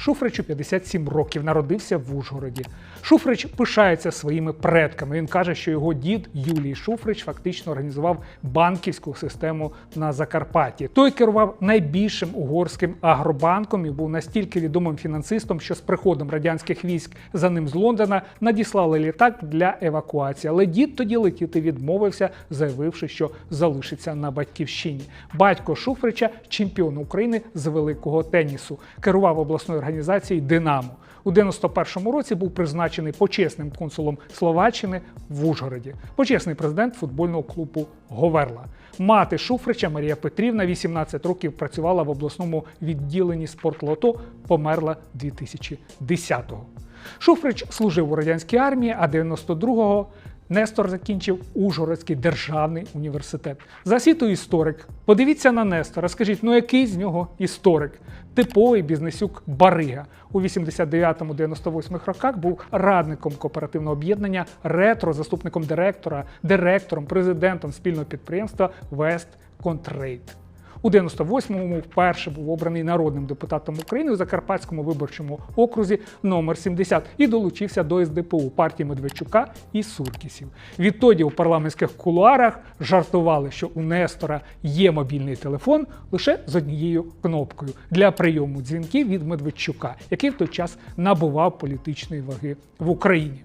Шуфричу 57 років, народився в Ужгороді. Шуфрич пишається своїми предками. Він каже, що його дід Юлій Шуфрич фактично організував банківську систему на Закарпатті. Той керував найбільшим угорським агробанком і був настільки відомим фінансистом, що з приходом радянських військ за ним з Лондона надіслали літак для евакуації. Але дід тоді летіти відмовився, заявивши, що залишиться на батьківщині. Батько Шуфрича чемпіон України з великого тенісу, керував обласною організацією Динамо. У 91-му році був призначений почесним консулом Словаччини в Ужгороді, почесний президент футбольного клубу Говерла. Мати Шуфрича Марія Петрівна 18 років працювала в обласному відділенні спортлото, померла 2010-го. Шуфрич служив у радянській армії, а 92-го Нестор закінчив Ужгородський державний університет. За освітою історик. Подивіться на Нестора, скажіть, ну який з нього історик? Типовий бізнесюк Барига. У 89-98 роках був радником кооперативного об'єднання Ретро, заступником директора, директором, президентом спільного підприємства Вест Контрейд. У 98-му вперше був обраний народним депутатом України у Закарпатському виборчому окрузі номер 70 і долучився до СДПУ партії Медведчука і Суркісів. Відтоді у парламентських кулуарах жартували, що у Нестора є мобільний телефон лише з однією кнопкою для прийому дзвінків від Медведчука, який в той час набував політичної ваги в Україні.